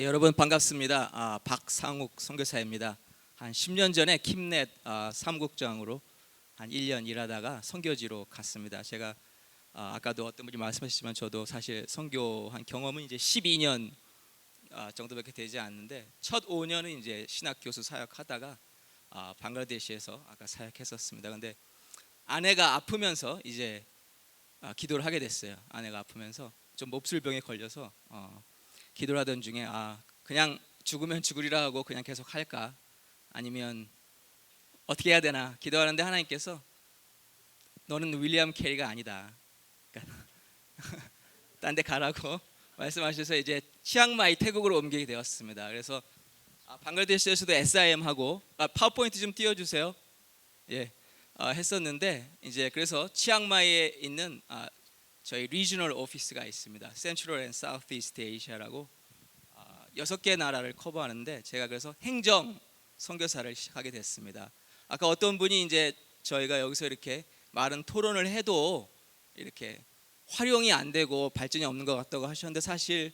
예, 여러분 반갑습니다. 아, 박상욱 선교사입니다. 한 10년 전에 킴넷 아, 사무국장으로 한 1년 일하다가 선교지로 갔습니다. 제가 아, 아까도 어떤 분이 말씀하셨지만 저도 사실 선교한 경험은 이제 12년 아, 정도밖에 되지 않는데 첫 5년은 이제 신학 교수 사역하다가 아, 방글라데시에서 아까 사역했었습니다. 근데 아내가 아프면서 이제 아, 기도를 하게 됐어요. 아내가 아프면서 좀 몹술병에 걸려서 어, 기도를 하던 중에 아 그냥 죽으면 죽으리라 하고 그냥 계속 할까 아니면 어떻게 해야 되나 기도하는데 하나님께서 너는 윌리엄 캐리가 아니다. 그러니까 딴 데 가라고 말씀하셔서 이제 치앙마이 태국으로 옮기게 되었습니다. 그래서 아, 방글라데시에서도 SIM 하고 아, 파워포인트 좀 띄워주세요. 예, 아, 했었는데 이제 그래서 치앙마이에 있는 아, 저희 리지널 오피스가 있습니다. 센트럴 앤 사우스 이스트 에이시아라고 아, 여섯 개 나라를 커버하는데 제가 그래서 행정 선교사를 시작하게 됐습니다. 아까 어떤 분이 이제 저희가 여기서 이렇게 많은 토론을 해도 이렇게 활용이 안 되고 발전이 없는 것 같다고 하셨는데 사실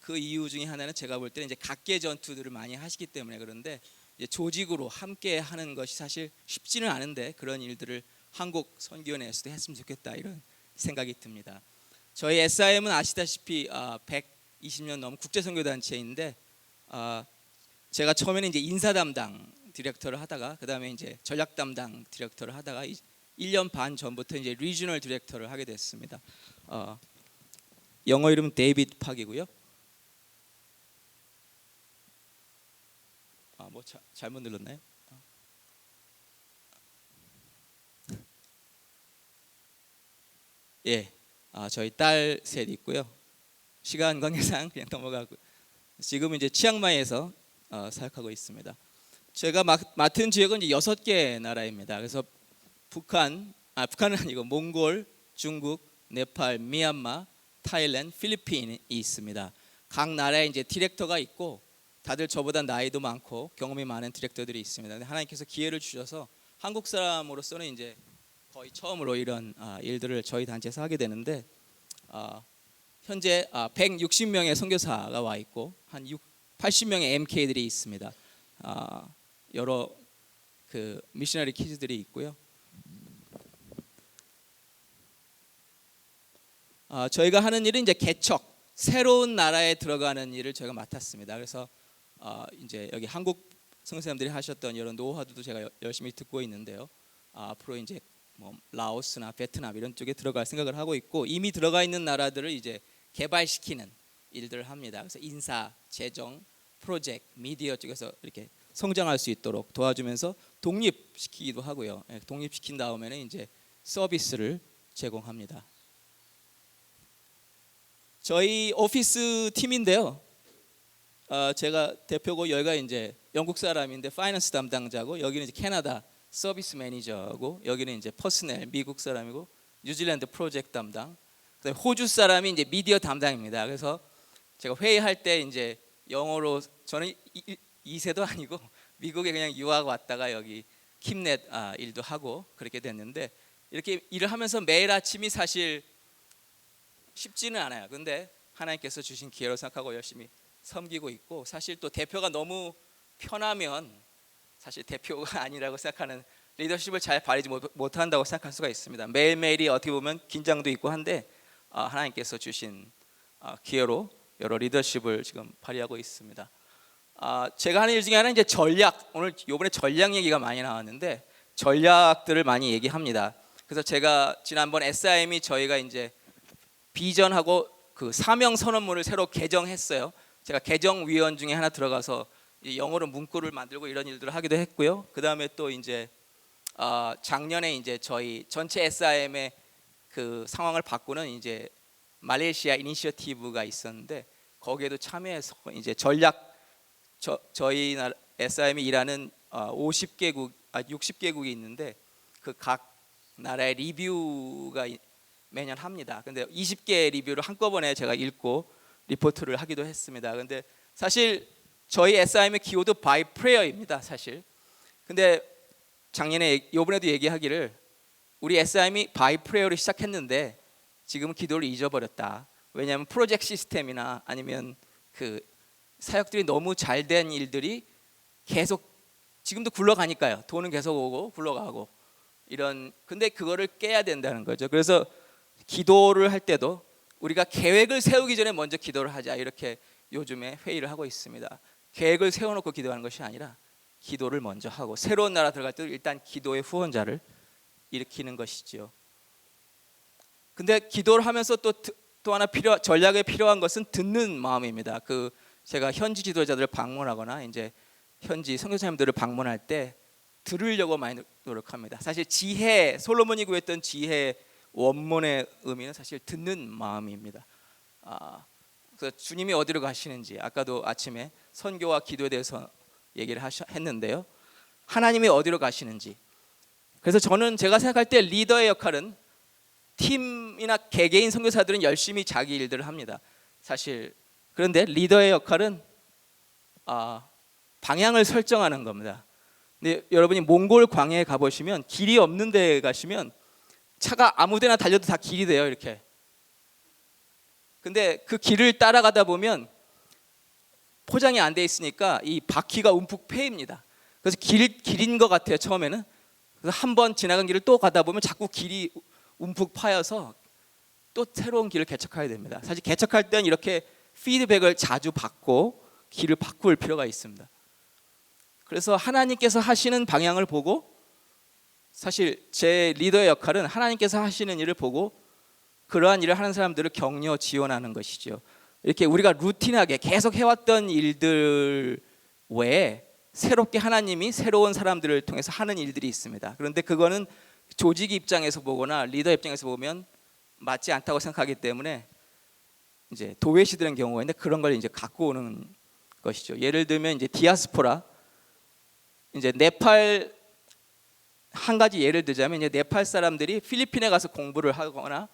그 이유 중에 하나는 제가 볼 때는 이제 각계 전투들을 많이 하시기 때문에 그런데 이제 조직으로 함께 하는 것이 사실 쉽지는 않은데 그런 일들을 한국 선교원에서도 했으면 좋겠다 이런 생각이 듭니다. 저희 SIM은 아시다시피 120년 넘은 국제 선교 단체인데 아, 제가 처음에는 이제 인사 담당 디렉터를 하다가 그다음에 이제 전략 담당 디렉터를 하다가 1년 반 전부터 이제 리지널 디렉터를 하게 됐습니다. 어, 영어 이름은 데이비드 팍이고요. 아, 뭐 자, 잘못 눌렀나요? 예, 아, 저희 딸 셋 있고요. 시간 관계상 그냥 넘어가고 지금은 이제 치앙마이에서 어, 사역하고 있습니다. 제가 마, 맡은 지역은 이제 여섯 개 나라입니다. 그래서 북한, 아 북한은 아니고 몽골, 중국, 네팔, 미얀마, 타일랜드, 필리핀이 있습니다. 각 나라에 이제 디렉터가 있고 다들 저보다 나이도 많고 경험이 많은 디렉터들이 있습니다. 하나님께서 기회를 주셔서 한국 사람으로서는 이제 거의 처음으로 이런 아, 일들을 저희 단체에서 하게 되는데 아, 현재 아, 160명의 선교사가 와 있고 한 6, 80명의 MK들이 있습니다. 아, 여러 그 미셔너리 키즈들이 있고요. 아, 저희가 하는 일은 이제 개척, 새로운 나라에 들어가는 일을 저희가 맡았습니다. 그래서 아, 이제 여기 한국 선생님들이 하셨던 이런 노하우도 제가 여- 열심히 듣고 있는데요. 아, 앞으로 이제 뭐 라오스나 베트남 이런 쪽에 들어갈 생각을 하고 있고 이미 들어가 있는 나라들을 이제 개발시키는 일들을 합니다. 그래서 인사, 재정, 프로젝트, 미디어 쪽에서 이렇게 성장할 수 있도록 도와주면서 독립시키기도 하고요. 예, 독립시킨 다음에는 이제 서비스를 제공합니다. 저희 오피스 팀인데요. 어, 제가 대표고 여기가 이제 영국 사람인데 파이낸스 담당자고 여기는 이제 캐나다 서비스 매니저고 여기는 이제 퍼스넬 미국 사람이고 뉴질랜드 프로젝트 담당. 호주 사람이 이제 미디어 담당입니다. 그래서 제가 회의할 때 이제 영어로 저는 이, 이, 세도 아니고 미국에 그냥 유학 왔다가 여기 킴넷 아, 일도 하고 그렇게 됐는데 이렇게 일을 하면서 매일 아침이 사실 쉽지는 않아요. 근데 하나님께서 주신 기회로 생각하고 열심히 섬기고 있고 사실 또 대표가 너무 편하면 사실 대표가 아니라고 생각하는 리더십을 잘 발휘지 못- 못한다고 생각할 수가 있습니다. 매일매일이 어떻게 보면 긴장도 있고 한데 아, 하나님께서 주신 아, 기회로 여러 리더십을 지금 발휘하고 있습니다. 아, 제가 하는 일 중에 하나는 이제 전략. 오늘 요번에 전략 얘기가 많이 나왔는데 전략들을 많이 얘기합니다. 그래서 제가 지난번 SIM이 저희가 이제 비전하고 그 사명 선언문을 새로 개정했어요. 제가 개정위원 중에 하나 들어가서 이 영어로 문구를 만들고 이런 일들을 하기도 했고요. 그 다음에 또 이제 아, 작년에 이제 저희 전체 SIM의 그 상황을 바꾸는 이제 말레이시아 이니셔티브가 있었는데 거기에도 참여해서 이제 전략 저, 저희 나라 SIM이 일하는 어, 50개국 아 60개국이 있는데 그 각 나라의 리뷰가 이- 매년 합니다. 근데 20개 리뷰를 한꺼번에 제가 읽고 리포트를 하기도 했습니다. 근데 사실 저희 SIM의 기호도 바이 프레어입니다. 사실. 근데 작년에 요번에도 얘기하기를 우리 SIM이 바이 프레어를 시작했는데 지금은 기도를 잊어버렸다. 왜냐하면 프로젝트 시스템이나 아니면 그 사역들이 너무 잘 된 일들이 계속 지금도 굴러가니까요. 돈은 계속 오고 굴러가고 이런 근데 그거를 깨야 된다는 거죠. 그래서 기도를 할 때도 우리가 계획을 세우기 전에 먼저 기도를 하자 이렇게 요즘에 회의를 하고 있습니다. 계획을 세워놓고 기도하는 것이 아니라 기도를 먼저 하고 새로운 나라 들어갈 때 일단 기도의 후원자를 일으키는 것이지요. 근데 기도를 하면서 또 또 하나 필요 전략에 필요한 것은 듣는 마음입니다. 그 제가 현지 지도자들을 방문하거나 이제 현지 선교사님들을 방문할 때 들으려고 많이 노력합니다. 사실 지혜 솔로몬이 구했던 지혜 원문의 의미는 사실 듣는 마음입니다. 아, 그래서 주님이 어디로 가시는지 아까도 아침에 선교와 기도에 대해서 얘기를 하셔, 했는데요. 하나님이 어디로 가시는지. 그래서 저는 제가 생각할 때 리더의 역할은 팀이나 개개인 선교사들은 열심히 자기 일들을 합니다. 사실 그런데 리더의 역할은 아, 방향을 설정하는 겁니다. 근데 여러분이 몽골 광야에 가보시면 길이 없는 데 가시면 차가 아무데나 달려도 다 길이 돼요 이렇게. 근데 그 길을 따라가다 보면 포장이 안 돼 있으니까 이 바퀴가 움푹 패입니다. 그래서 길 길인 것 같아요 처음에는. 그래서 한 번 지나간 길을 또 가다 보면 자꾸 길이 움푹 파여서 또 새로운 길을 개척해야 됩니다. 사실 개척할 때는 이렇게 피드백을 자주 받고 길을 바꿀 필요가 있습니다. 그래서 하나님께서 하시는 방향을 보고 사실 제 리더의 역할은 하나님께서 하시는 일을 보고 그러한 일을 하는 사람들을 격려 지원하는 것이죠. 이렇게 우리가 루틴하게 계속 해왔던 일들 외에 새롭게 하나님이 새로운 사람들을 통해서 하는 일들이 있습니다. 그런데 그거는 조직 입장에서 보거나 리더 입장에서 보면 맞지 않다고 생각하기 때문에 이제 도외시들은 경우가 있는데 그런 걸 이제 갖고 오는 것이죠. 예를 들면 이제 디아스포라 이제 네팔 한 가지 예를 들자면 이제 네팔 사람들이 필리핀에 가서 공부를 하거나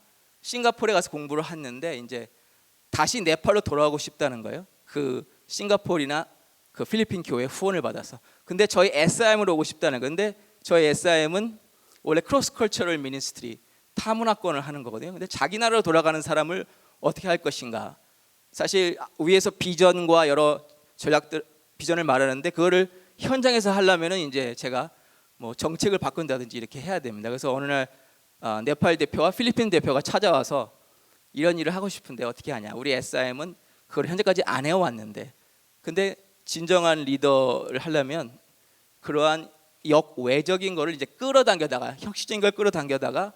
싱가포르에 가서 공부를 했는데 이제 다시 네팔로 돌아가고 싶다는 거예요. 그 싱가포르나 그 필리핀 교회 후원을 받아서. 근데 저희 SIM으로 오고 싶다는 건데 저희 SIM은 원래 크로스 컬처럴 미니스트리 타문화권을 하는 거거든요. 근데 자기 나라로 돌아가는 사람을 어떻게 할 것인가? 사실 위에서 비전과 여러 전략들 비전을 말하는데 그거를 현장에서 하려면은 이제 제가 뭐 정책을 바꾼다든지 이렇게 해야 됩니다. 그래서 어느 날 아, 네팔 대표와 필리핀 대표가 찾아와서 이런 일을 하고 싶은데 어떻게 하냐? 우리 SIM은 그걸 현재까지 안 해왔는데, 근데 진정한 리더를 하려면 그러한 역외적인 거를 이제 끌어당겨다가 혁신적인 걸 끌어당겨다가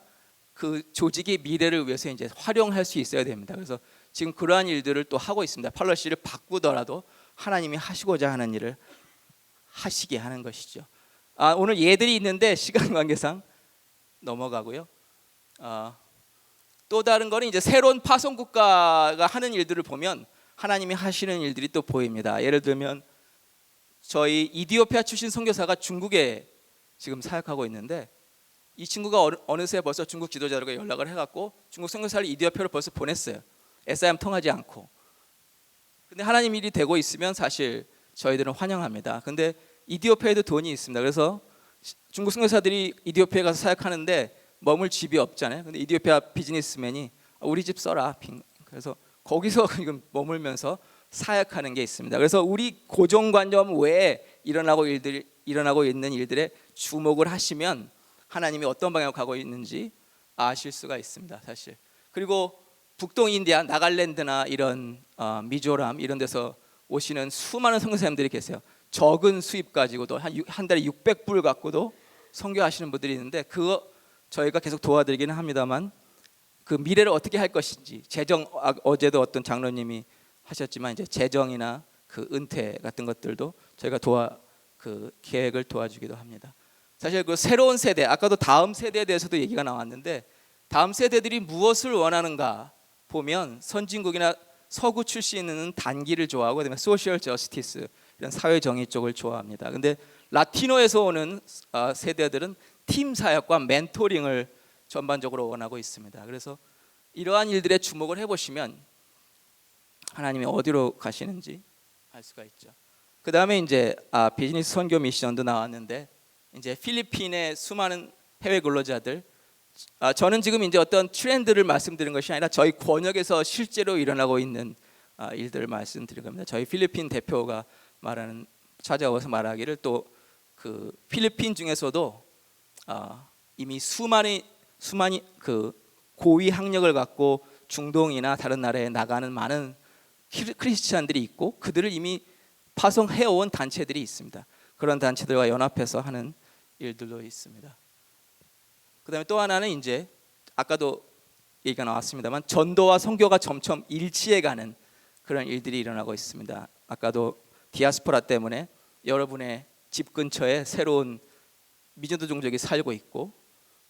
그 조직의 미래를 위해서 이제 활용할 수 있어야 됩니다. 그래서 지금 그러한 일들을 또 하고 있습니다. 팔러시를 바꾸더라도 하나님이 하시고자 하는 일을 하시게 하는 것이죠. 아, 오늘 예들이 있는데 시간 관계상 넘어가고요. 아, 또 다른 거는 이제 새로운 파송 국가가 하는 일들을 보면 하나님이 하시는 일들이 또 보입니다. 예를 들면 저희 이디오피아 출신 선교사가 중국에 지금 사역하고 있는데 이 친구가 어느- 어느새 벌써 중국 지도자들과 연락을 해갖고 중국 선교사를 이디오피아로 벌써 보냈어요. SIM 통하지 않고. 근데 하나님 일이 되고 있으면 사실 저희들은 환영합니다. 근데 이디오피아에도 돈이 있습니다. 그래서 시- 중국 선교사들이 이디오피아에 가서 사역하는데 머물 집이 없잖아요. 근데 이디오피아 비즈니스맨이 우리 집 써라. 빈- 그래서 거기서 지금 머물면서 사역하는 게 있습니다. 그래서 우리 고정관념 외에 일어나고 일들 일어나고 있는 일들에 주목을 하시면 하나님이 어떤 방향으로 가고 있는지 아실 수가 있습니다. 사실. 그리고 북동 인디아, 나갈랜드나 이런 어, 미조람 이런 데서 오시는 수많은 선교사님들이 계세요. 적은 수입 가지고도 한, 유- 한 달에 600불 갖고도 선교하시는 분들이 있는데 그거 저희가 계속 도와드리기는 합니다만 그 미래를 어떻게 할 것인지 재정 아, 어제도 어떤 장로님이 하셨지만 이제 재정이나 그 은퇴 같은 것들도 저희가 도와 그 계획을 도와주기도 합니다. 사실 그 새로운 세대 아까도 다음 세대에 대해서도 얘기가 나왔는데 다음 세대들이 무엇을 원하는가 보면 선진국이나 서구 출신은 단기를 좋아하고 그다음에 소셜 저스티스 이런 사회 정의 쪽을 좋아합니다. 근데 라티노에서 오는 어, 세대들은 팀 사역과 멘토링을 전반적으로 원하고 있습니다. 그래서 이러한 일들에 주목을 해보시면 하나님이 어디로 가시는지 알 수가 있죠. 그 다음에 이제 아, 비즈니스 선교 미션도 나왔는데 이제 필리핀의 수많은 해외 근로자들 아, 저는 지금 이제 어떤 트렌드를 말씀드린 것이 아니라 저희 권역에서 실제로 일어나고 있는 아, 일들을 말씀드릴 겁니다. 저희 필리핀 대표가 말하는 찾아와서 말하기를 또 그 필리핀 중에서도 아, 이미 수많이 수많이 그 고위 학력을 갖고 중동이나 다른 나라에 나가는 많은 키- 크리스찬들이 있고 그들을 이미 파송해 온 단체들이 있습니다. 그런 단체들과 연합해서 하는 일들도 있습니다. 그다음에 또 하나는 이제 아까도 얘기가 나왔습니다만 전도와 선교가 점점 일치해 가는 그런 일들이 일어나고 있습니다. 아까도 디아스포라 때문에 여러분의 집 근처에 새로운 미전도 종족이 살고 있고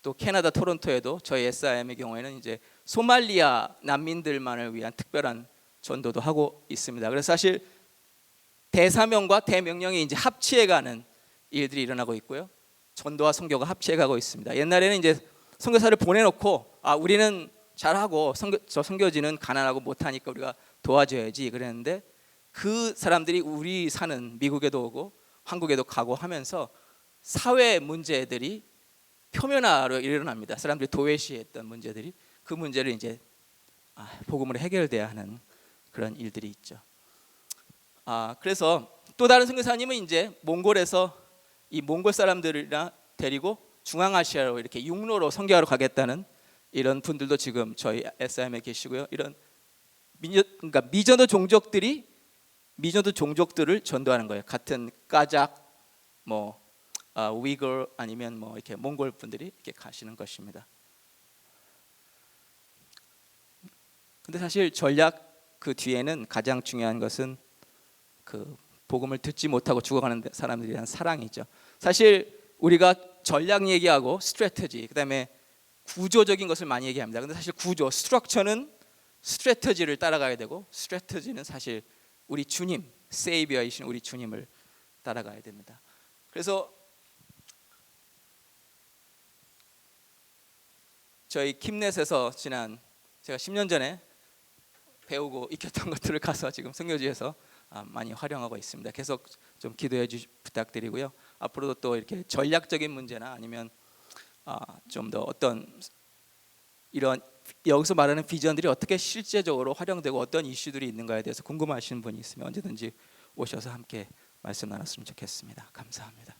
또 캐나다 토론토에도 저희 SIM의 경우에는 이제 소말리아 난민들만을 위한 특별한 전도도 하고 있습니다. 그래서 사실 대사명과 대명령이 이제 합치해가는 일들이 일어나고 있고요. 전도와 선교가 합치해가고 있습니다. 옛날에는 이제 선교사를 보내놓고 아 우리는 잘하고 선교, 저 선교지는 가난하고 못하니까 우리가 도와줘야지 그랬는데 그 사람들이 우리 사는 미국에도 오고 한국에도 가고 하면서 사회 문제들이 표면화로 일어납니다. 사람들이 도외시했던 문제들이 그 문제를 이제 아, 복음으로 해결돼야 하는 그런 일들이 있죠. 아 그래서 또 다른 선교사님은 이제 몽골에서 이 몽골 사람들이랑 데리고 중앙아시아로 이렇게 육로로 선교하러 가겠다는 이런 분들도 지금 저희 SIM에 계시고요. 이런 미저, 그러니까 미전도 종족들이 미전도 종족들을 전도하는 거예요. 같은 까작, 뭐 아, 위거 아니면 뭐 이렇게 몽골 분들이 이렇게 가시는 것입니다. 근데 사실 전략 그 뒤에는 가장 중요한 것은 그 복음을 듣지 못하고 죽어가는 사람들에 대한 사랑이죠. 사실 우리가 전략 얘기하고 스트레터지 그다음에 구조적인 것을 많이 얘기합니다. 근데 사실 구조 스트럭처는 스트레터지를 따라가야 되고 스트레터지는 사실 우리 주님 세이비어이신 우리 주님을 따라가야 됩니다. 그래서 저희 킴넷에서 지난 제가 10년 전에 배우고 익혔던 것들을 가서 지금 성교지에서 아, 많이 활용하고 있습니다. 계속 좀 기도해 주 부탁드리고요. 앞으로도 또 이렇게 전략적인 문제나 아니면 아, 좀더 어떤 이런 여기서 말하는 비전들이 어떻게 실제적으로 활용되고 어떤 이슈들이 있는가에 대해서 궁금하신 분이 있으면 언제든지 오셔서 함께 말씀 나눴으면 좋겠습니다. 감사합니다.